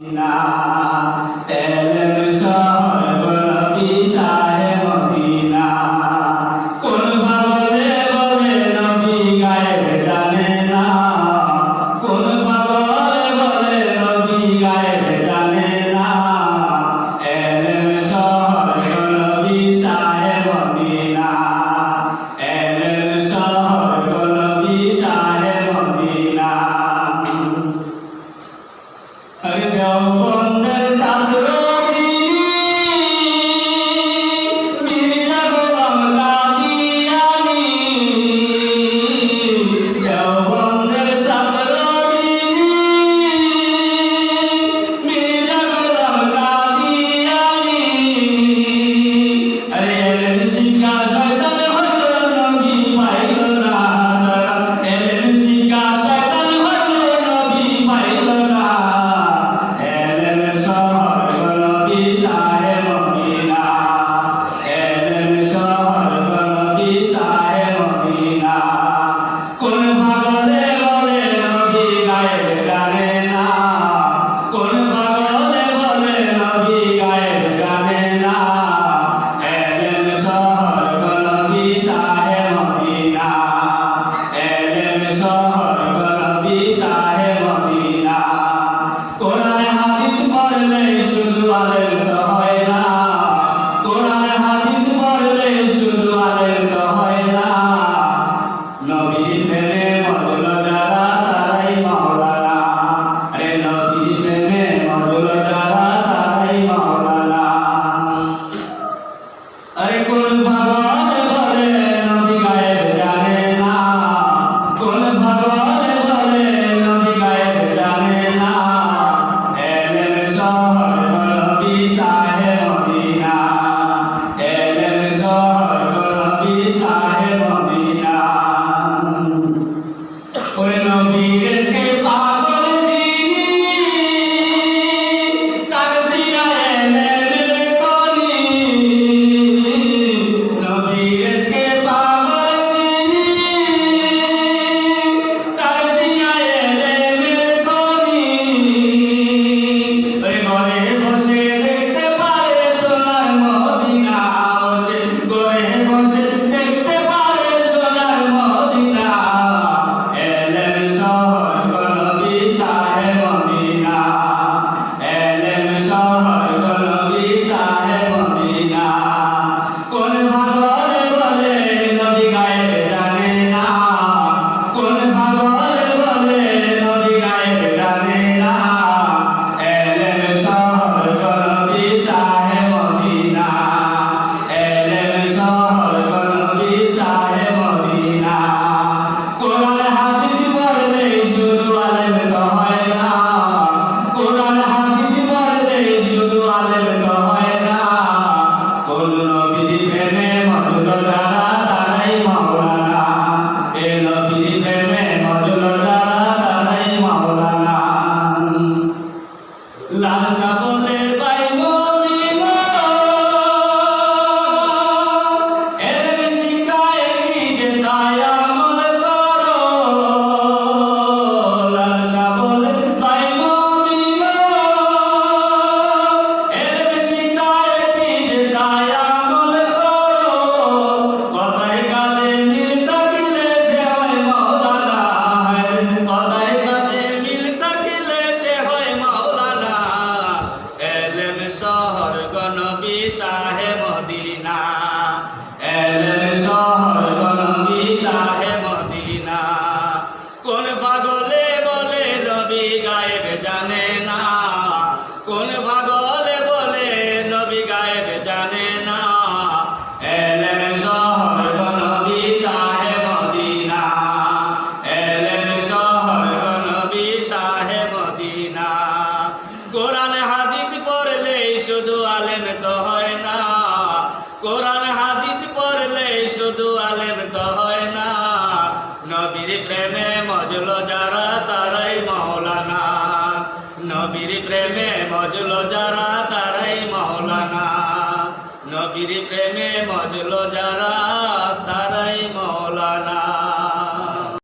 না এলম সর্ববিষা 아 ভালো শাহে মদিনা। এলেন শহর নবী মদিনা। কোন পাগলে বলে নবী গায়েব জানে না। কোন পাগলে বলে নবী গায়েব জানে না। এলেন শহর নবী শাহে মদিনা। এলেন শহর নবী শাহে মদিনা। কোরআন হাদিস পড়লে শুধু আলেম তো শুধু আলেম তো হয় না। নবীর প্রেমে মজল যারা, তারাই মহলানা নবীর প্রেমে মজল যারা, তারাই মহলানা নবীর প্রেমে মজল যারা তার